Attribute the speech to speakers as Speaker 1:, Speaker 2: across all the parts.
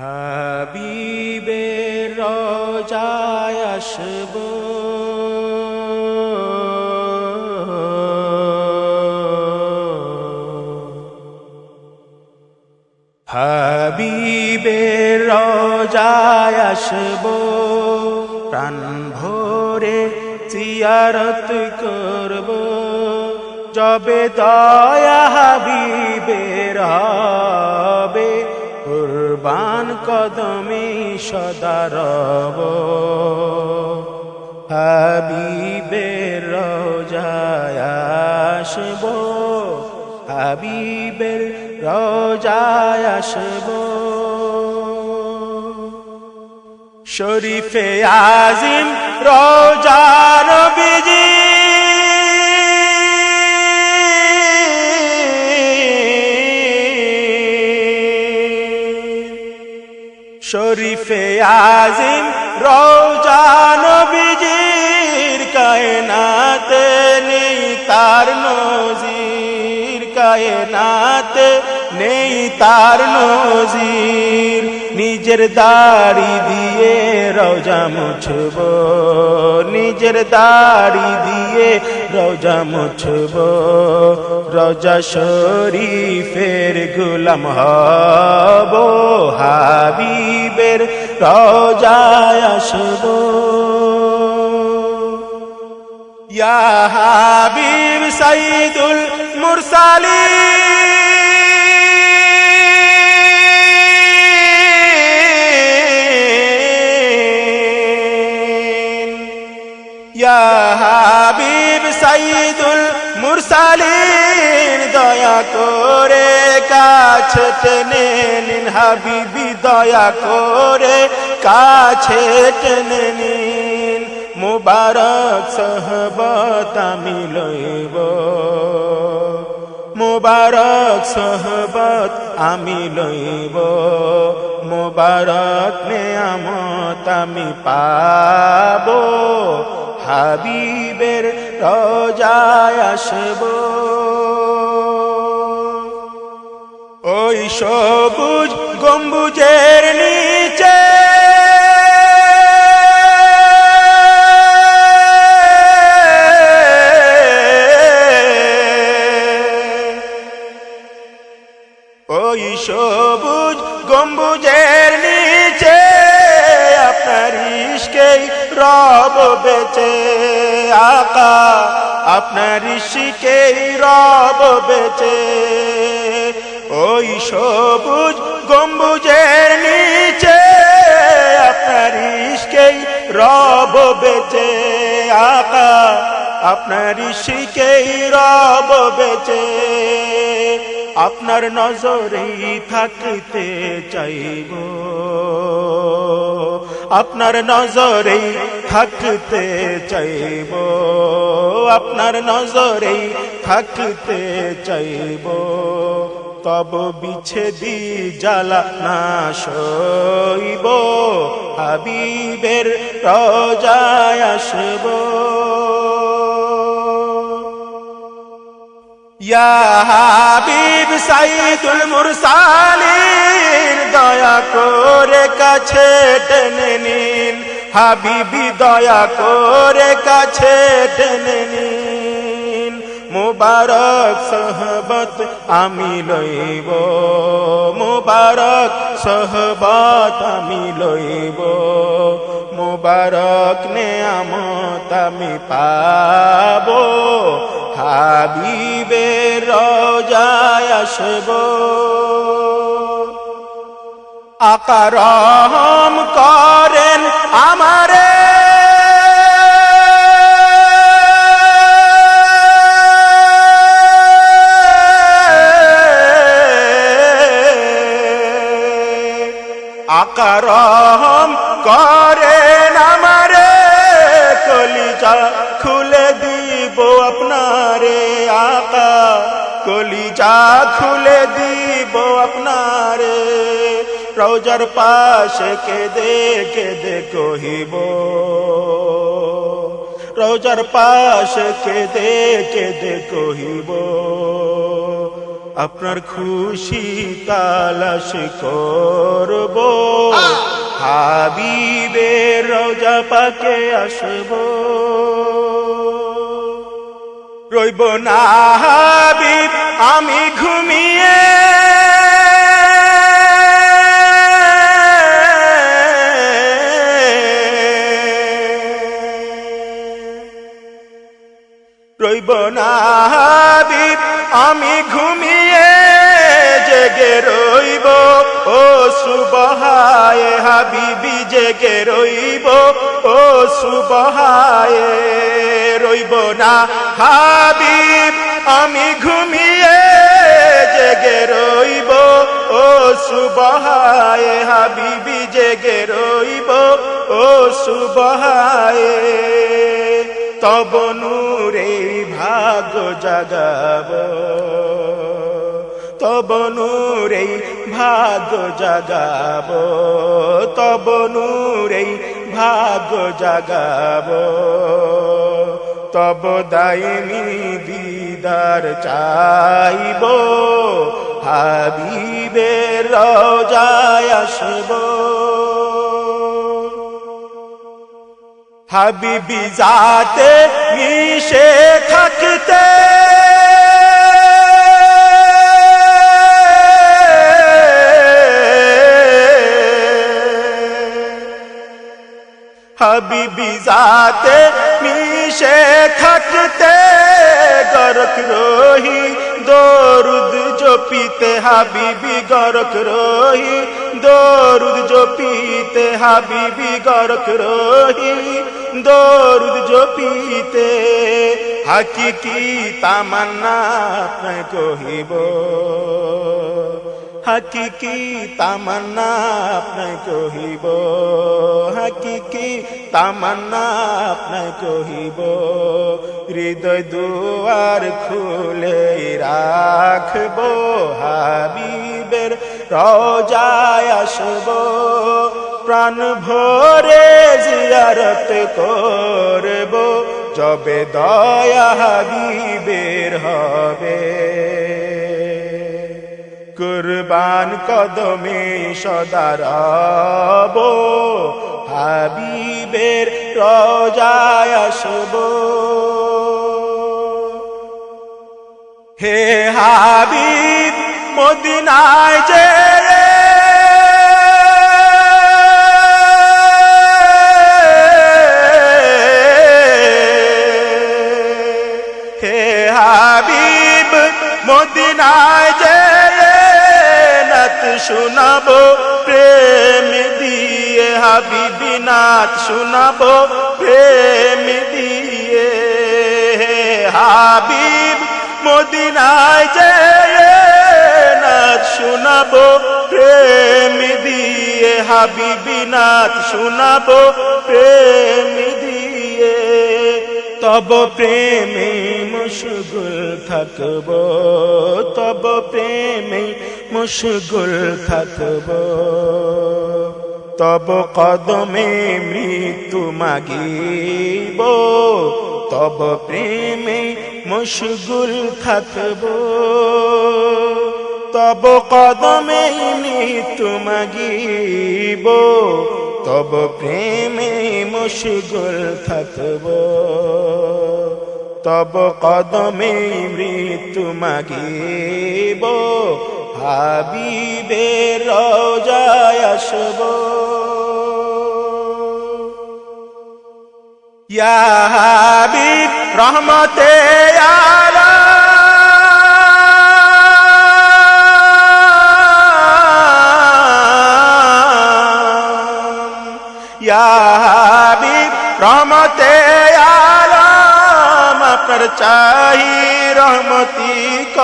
Speaker 1: হাবিবের রোজায় আসব। হাবিবের রোজায় আসব। প্রাণ ভরে জিয়ারত করব। যবে দয়া হাবিবের হবে কুরবান কদমে সদা রব। হাবিবের রোজায় আসব হাবিবের রোজায় আসব। শরীফে আজিম রোজার বিজি শরীফে আজিম রোজান বিজির কায়নাতে নেই তার নজির কায়নাতে। নেই তার নজির, নিজের দাড়ি দিয়ে রোজা মুছব, নিজের দাড়ি দিয়ে রোজা মুছব। রোজা শরীফের গুলাম হব, হাবিবের রোজায় আসব। ইয়া হাবিব সাইদুল মুরসালিন। হাবিব সাইদুল মুরসালিন, দয়া করে কাছে টেনে নিন হাবিবি, দয়া করে কাছে টেনে নিন। মুবারক সহবত আমি লইব। মুবারক সহবত আমি লইব। মুবারক নেয়ামত আমি পাব। হাবিবের রজায় আসব। ওই সবুজ গম্বুজের নিচে রব বেচে আকা, আপনার ইশকেই রব বেচে। ওই সবুজ গম্বুজের নিচে আপনার ইশকেই রব বেচে আকা, আপনার ইশকেই রব বেচে। আপনার নজরেই থাকতে চাইব। আপনার নজরেই থাকতে চাইব। আপনার নজরেই থাকতে চাইব। তব বিচ্ছেদি জ্বালা না সইব হাবিবের রজায় আসব। হাবিব সাইদুল মুরসালিন, দয়া করে কাছে টেনে নিন। হাবিবি, দয়া করে কাছে টেনে নিন। মুবারক সহবত আমি লইব, মুবারক সহবত আমি লইব। মুবারক নেয়ামত আমি পাবো হাবিবের রজায় আসব। আকারম করেন আমারে কলিজা খুলে দিব আপনারে। রোজার পাশে কেদে কেদে কহিব। রোজার পাশে কেদে কেদে কহিব। আপনার খুশি তালাশ করব। হাবিবের রোজা পাকে আসব। রইব না হাবিব আমি ঘুমিয়ে রইব না আমি ঘুমিয়ে জেগে রইব। ও সুবহায় হাবিবি, জেগে রইব। ও সুবহায় রইব না হাবিব। আমি ঘুমিয়ে জেগে রইব। ও সুবহায়ে হাবিবি, জেগে রইব। ও সুবহায়ে, তব নূরে ভাগ জাগাব। তব নূরে ভাগ জাগাব। তব নূরে ভাগ জাগাব। তব দাইনি দিদার চাইব হাবিবের রজায় আসব। হাবিবি জাতে মিশে থাকতে। হাবিবি জাতে মিশে থাকতে গরক রহি, দরুদ জপিতে হাবিবি গরক রহি, দরুদ জপিতে হাবিবি গরক রহি, দরুদ জপিতে হাকিকি তামান্না আপনায় কহিব। হাকিকি তামান্না আপনায় কহিব। হাকিকি তামান্না আপনায় কহিব। হৃদয় দুয়ার খুলে রাখব, হাবিবের রজায় আসব। প্রাণ ভরে জিয়ারত করব, যবে দয়া হাবিবের হবে। কুরবান কদমে সদারব হাবিবের রজায় আসব। হে হাবিব মদিনায় যে হে হাবিব মদিনায় যে নাত শোনাবো, প্রেম দিয়ে হাবিবি নাত শোনাবো, প্রেম দিয়ে। হাবিব, মদিনায় যে নাত শোনাবো, প্রেম দিয়ে হাবিবি নাত শোনাবো, প্রেম দিয়ে। তব প্রেমে মশগুল থাকব, তব প্রেমে মশগুল থাকব। তব কদমে মৃত্যু মাগিব। তব প্রেমে মশগুল থাকব। তব কদমে মৃত্যু মাগিব। তব প্রেমে মশগুল থাকব। তব কদমে মৃত্যু মাগিব। হাবিবের রজায় আসব। ইয়া হাবিব রহমতে আলা। হাবিব রহমতে আলম আপনার চাহি রহমতি।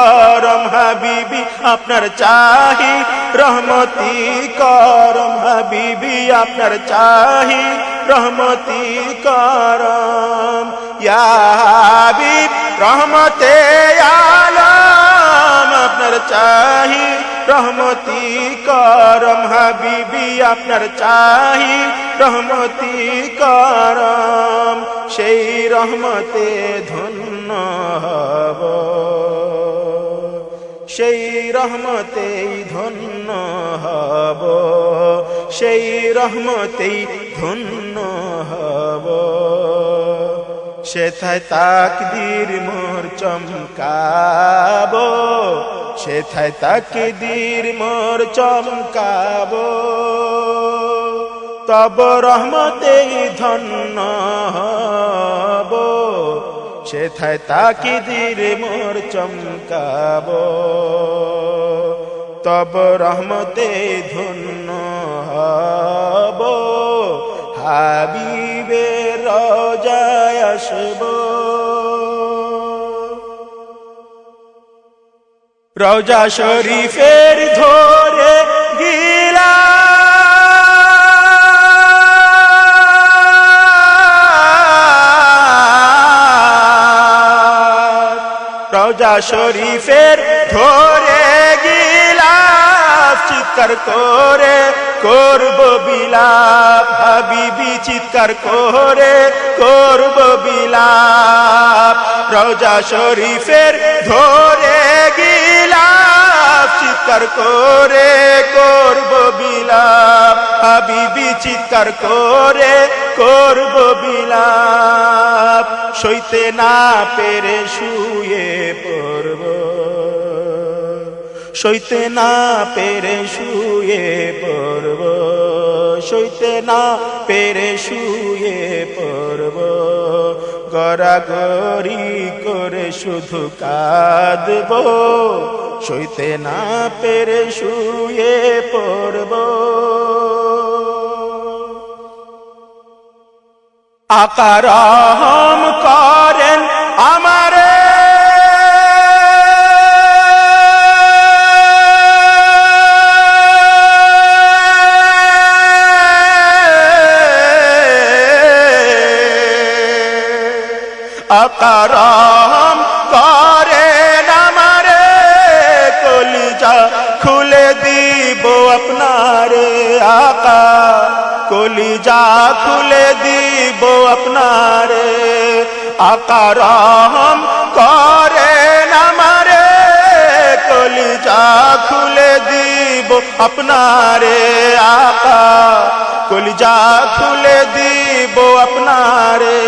Speaker 1: করম হাবিবি, আপনার চাহি রহমতি করম হাবিবি, আপনার চাহি রহমতি করম। ইয়া হাবিব, রহমতে আলম, আপনার চাহি রহমতি করম হাবিবি, আপনার চাহি রহমতি করম। সেই রহমতে ধন্য সেই রহমতে ধন্য হব, সেই রহমতেই ধন্য হব। সেথায় তাকদির মোর চমকাব, সেথায় তাকদির মোর চমকাব। তব রহমতেই ধন্য হব। সেথায় তাকিদির মোর চমকাব। তব রহমতে ধন্য হব হাবিবে রজায় আসব। রওজা শরীফের ধরে রওজা শরীফের ধরে গিলাপ চিৎকার করে, করব বিলাপ, হাবিবি চিৎকার করে, করব বিলাপ। রওজা শরীফের ধরে গিলাপ চিৎকার করে, করব বিলাপ, হাবিবি চিৎকার করে করব বিলাপ, সইতে না পেরে শুয়ে পড়ব। সইতে না পেরে শুয়ে পড়ব, সইতে না পেরে শুয়ে পড়ব। গড়াগড়ি করে শুধু কাঁদব, সইতে না পেরে শুয়ে পড়ব। আকারহম করেন আমারে। আকারহম করেন আমারে কলিজা খুলে দিব আপনারে। আকা কলিজা খুলে দিব আপনারে? আকারহম করেন আমারে, কলিজা খুলে দিব আপনারে। আকা, কলিজা খুলে দিব আপনারে।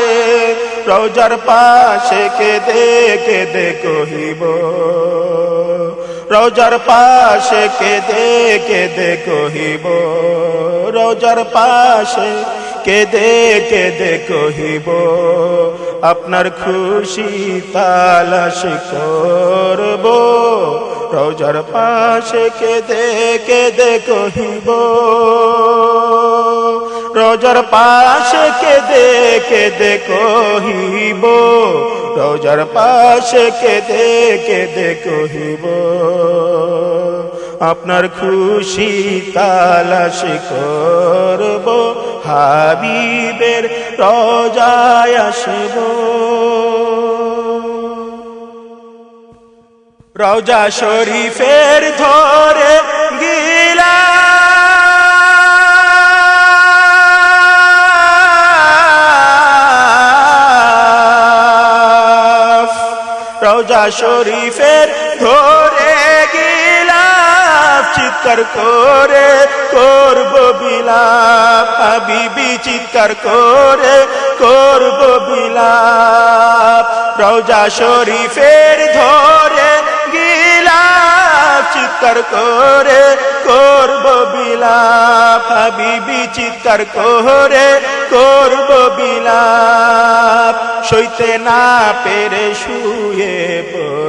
Speaker 1: রোজার পাশে কে দেখে দে কহিব। রোজার পাশে কে দেখে দে কহিব। রোজার পাশে কে দেখে দে কহিব, আপনার খুশি তালাশ করব। রোজার পাশে কে দেখে দে কহিব, রোজার পাশে কে দেখে দে কহিব, রোজার পাশে কে দেখে দে কহিব, আপনার খুশি তালাশ করব। হাবিবের রজায় আসব। রওজা শরীফের ধরে গিলা। রওজা শরীফের চিৎকার করে করব বিলাপ। হাবিবি চিৎকার করে করব বিলাপ। রওজা শরীফের ধরে গিলাপ চিৎকার করে করব বিলাপ। হাবিবি চিৎকার করে করব বিলাপ। সইতে না পেরে শুয়ে পড়ব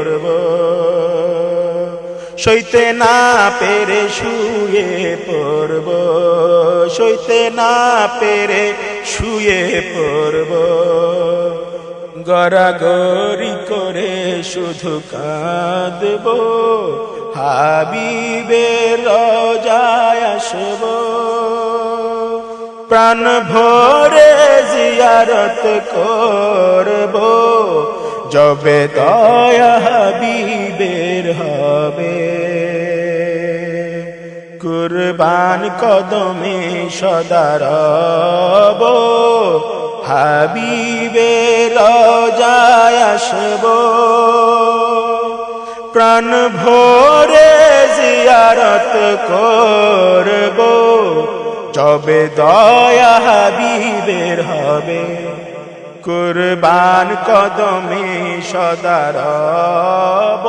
Speaker 1: সইতে না পেরে শুয়ে পড়ব, সইতে না পেরে শুয়ে পড়ব। গড়াগড়ি করে শুধু কাঁদব, হাবিবের রজায় আসব। প্রাণ ভরে জিয়ারত করব যবে দয়া হাবিবের হবে। কুরবান কদমে সদারব হাবিবের রজায় আসব। প্রাণ ভরে জিয়ারত করব, যবে দয়া হাবিবের হবে। কুরবান কদমে সদা রব।